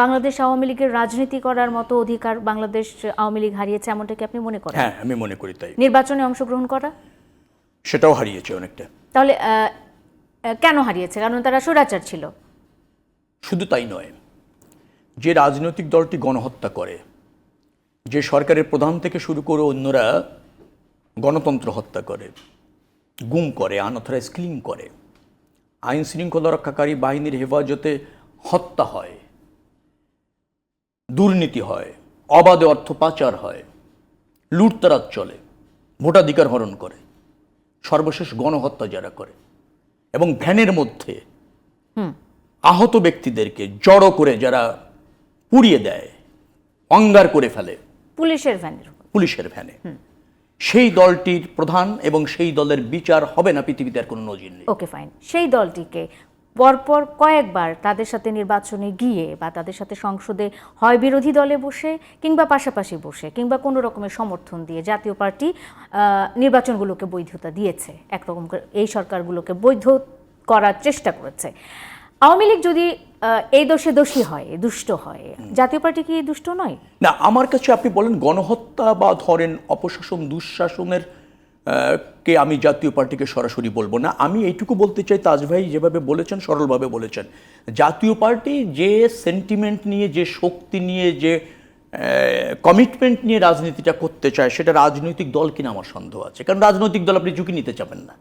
বাংলাদেশ আওয়ামী লীগের রাজনীতি করার মতো অধিকার বাংলাদেশ আওয়ামী লীগ হারিয়েছে এমনটা কি আপনি মনে করেন? হ্যাঁ আমি মনে করি তাই। নির্বাচনে অংশগ্রহণ করা? সেটাও হারিয়েছে অনেকটা। তাহলে কেন হারিয়েছে? কারণ তারা স্বৈরাচার ছিল। শুধু তাই নয় যে রাজনৈতিক দলটি গণহত্যা করে যে সরকারের প্রধান থেকে শুরু করে অন্যরা গণতন্ত্র হত্যা করে গুম করে আনথরাইজ কিলিং করে আইন শৃঙ্খলা রক্ষাকারী বাহিনীর হেফাজতে হত্যা হয় দুর্নীতি হয় অবাধে অর্থ পাচার হয় লুটতারাজ চলে ভোটাধিকার হরণ করে সর্বশেষ গণহত্যা যারা করে এবং ভ্যানের মধ্যে আহত ব্যক্তিদেরকে জড়ো করে যারা পুড়িয়ে দেয় অঙ্গার করে ফেলে পুলিশের ভ্যানের পুলিশের ভ্যানে। সেই দলটির প্রধান এবং সেই দলের বিচার হবে না পৃথিবীতে আর কোনো নজির নেই। Okay fine. সেই দলটিকে পরপর কয়েকবার তাদের সাথে নির্বাচনে গিয়ে বা তাদের সাথে সংসদে হয় বিরোধী দলে বসে কিংবা পাশাপাশি বসে কিংবা কোনো রকমের সমর্থন দিয়ে জাতীয় পার্টি নির্বাচনগুলোকে বৈধতা দিয়েছে। একরকম এই সরকারগুলোকে বৈধ করার চেষ্টা করেছে। আওয়ামী লীগ যদি এই দোষে দোষী হয় দুষ্ট হয় জাতীয় পার্টি কি দুষ্ট নয়? না আমার কাছে আপনি বলেন গণহত্যা বা ধরেন অপশাসন দুঃশাসনের কে আমি জাতীয় পার্টিকে সরাসরি বলব না। আমি এইটুকু বলতে চাই, তাজ ভাই যেভাবে বলেছেন, সরলভাবে বলেছেন। জাতীয় পার্টি যে সেন্টিমেন্ট নিয়ে, যে শক্তি নিয়ে, যে কমিটমেন্ট নিয়ে রাজনীতিটা করতে চায়, সেটা রাজনৈতিক দল কিনা আমার সন্দেহ আছে। কারণ রাজনৈতিক দল আপনি ঝুঁকি নিতে চাবেন না।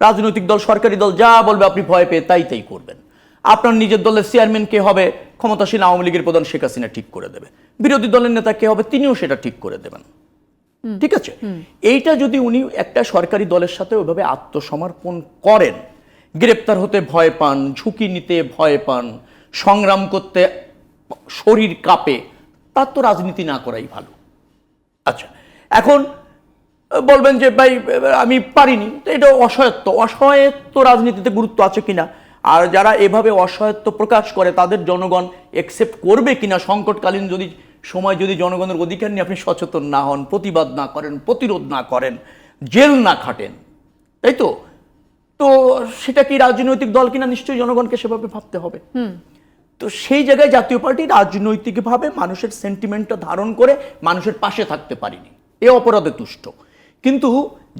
রাজনৈতিক দল, সরকারি দল যা বলবে আপনি ভয় পেয়ে তাই তাই করবেন। আপনার নিজের দলের চেয়ারম্যান কে হবে? ক্ষমতাসীন আওয়ামী লীগের প্রধান শেখ হাসিনা ঠিক করে দেবে। বিরোধী দলের নেতা কে হবে? তিনিও সেটা ঠিক করে দেবেন। ঠিক আছে? এইটা যদি উনি একটা সরকারি দলের সাথে ওইভাবে আত্মসমর্পণ করেন গ্রেপ্তার হতে ভয় পান ঝুঁকি নিতে ভয় পান সংগ্রাম করতে শরীর কাঁপে তার তো রাজনীতি না করাই ভালো। আচ্ছা এখন বলবেন যে ভাই আমি পারিনি। তো এটা অসহায়ত্ব। অসহায়ত্ব রাজনীতিতে গুরুত্ব আছে কিনা? আর যারা এভাবে অসহায়ত্ব প্রকাশ করে তাদের জনগণ একসেপ্ট করবে কিনা? সংকটকালীন যদি সময় যদি জনগণের অধিকার নিয়ে আপনি সচেতন না হন প্রতিবাদ না করেন প্রতিরোধ না করেন জেল না খাটেন তাই তো? তো সেটা কি রাজনৈতিক দল কিনা নিশ্চয়ই জনগণকে সেভাবে ভাবতে হবে। তো সেই জায়গায় জাতীয় পার্টি রাজনৈতিকভাবে মানুষের সেন্টিমেন্টটা ধারণ করে মানুষের পাশে থাকতে পারিনি। এ অপরাধে তুষ্ট। কিন্তু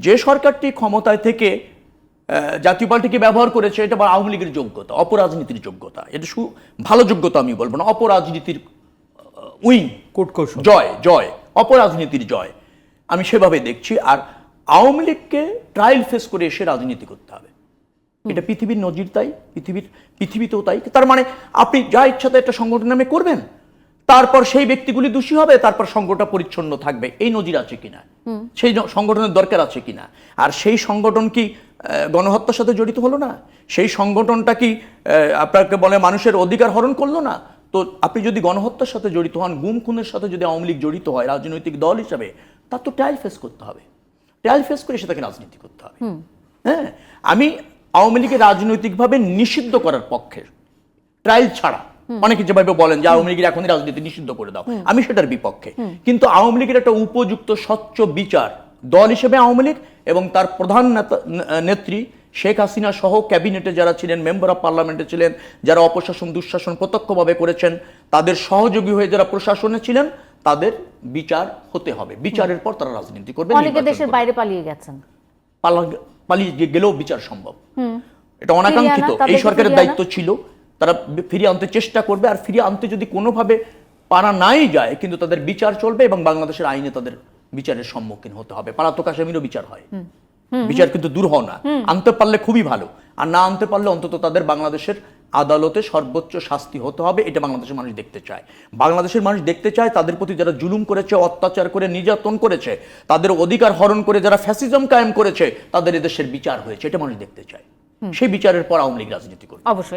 যে সরকারটি ক্ষমতায় থেকে জাতীয় পার্টিকে ব্যবহার করেছে এটা আওয়ামী লীগের যোগ্যতা অপরাজনীতির যোগ্যতা। এটা শু ভালো যোগ্যতা আমি বলব না অপরাজনীতির উইং কূটকৌশল জয় জয় অপরাজনীতির জয়। আমি সেভাবে দেখছি আর আওয়ামী লীগকে ট্রায়াল ফেস করে এসে রাজনীতি করতে হবে। এটা পৃথিবীর নজির তাই পৃথিবীর পৃথিবীতেও তাই। তার মানে আপনি যা ইচ্ছাতে একটা সংগঠন নামে করবেন। তারপর সেই ব্যক্তিগুলি দোষী হবে তারপর সংগঠনটা পরিচ্ছন্ন থাকবে। এই নজির আছে কিনা? সেই সংগঠনের দরকার আছে কিনা? আর সেই সংগঠন কি গণহত্যার সাথে জড়িত হলো না? সেই সংগঠনটা কি আপনাকে বলে মানুষের অধিকার হরণ করল না? তো আপনি যদি গণহত্যার সাথে জড়িত হন গুম খুনের সাথে যদি আওয়ামী লীগ জড়িত হয় রাজনৈতিক দল হিসাবে তার তো ট্রায়াল ফেস করতে হবে। ট্রায়াল ফেস করে সেটাকে রাজনীতি করতে হবে। হ্যাঁ? আমি আওয়ামী লীগের রাজনৈতিকভাবে নিষিদ্ধ করার পক্ষে ট্রায়াল ছাড়া। অনেকে যেভাবে বলেন যে আওয়ামী লীগের এখনই রাজনীতি নিষিদ্ধ করে দাও। আমি সেটার বিপক্ষে। কিন্তু আওয়ামী লীগের একটা উপযুক্ত স্বচ্ছ বিচার দল হিসেবে আওয়ামী লীগ এবং তার প্রধান নেতা- নেত্রী শেখ হাসিনা সহ ক্যাবিনেটে যারা ছিলেন মেম্বার অফ পার্লামেন্টে ছিলেন যারা অপশাসন দুঃশাসন প্রত্যক্ষভাবে করেছেন তাদের সহযোগী হয়ে যারা প্রশাসনে ছিলেন তাদের বিচার হতে হবে। বিচারের পর তারা রাজনীতি করবে অনেকে দেশের বাইরে পালিয়ে গেছেন। পালিয়ে গেলেও বিচার সম্ভব। এটা অনাকাঙ্ক্ষিত। এই সরকারের দায়িত্ব ছিল তারা ফিরিয়ে আনতে চেষ্টা করবে আর ফিরিয়ে আনতে যদি কোনোভাবে পারা নাই যায় কিন্তু তাদের বিচার চলবে এবং বাংলাদেশের আইনে তাদের বিচারের সম্মুখীন হতে হবে। পালাতক আসামিরও বিচার হয়। বিচার কিন্তু দূর হও না। আনতে পারলে খুবই ভালো। আর না আনতে পারলে অন্তত তাদের বাংলাদেশের আদালতে সর্বোচ্চ শাস্তি হতে হবে এটা বাংলাদেশের মানুষ দেখতে চায়। বাংলাদেশের মানুষ দেখতে চায় তাদের প্রতি যারা জুলুম করেছে অত্যাচার করে নির্যাতন করেছে তাদের অধিকার হরণ করে যারা ফ্যাসিজম কায়েম করেছে তাদের এদেশের বিচার হয়েছে এটা মানুষ দেখতে চায়। সেই বিচারের পর আওয়ামী লীগ রাজনীতি করবে। অবশ্যই।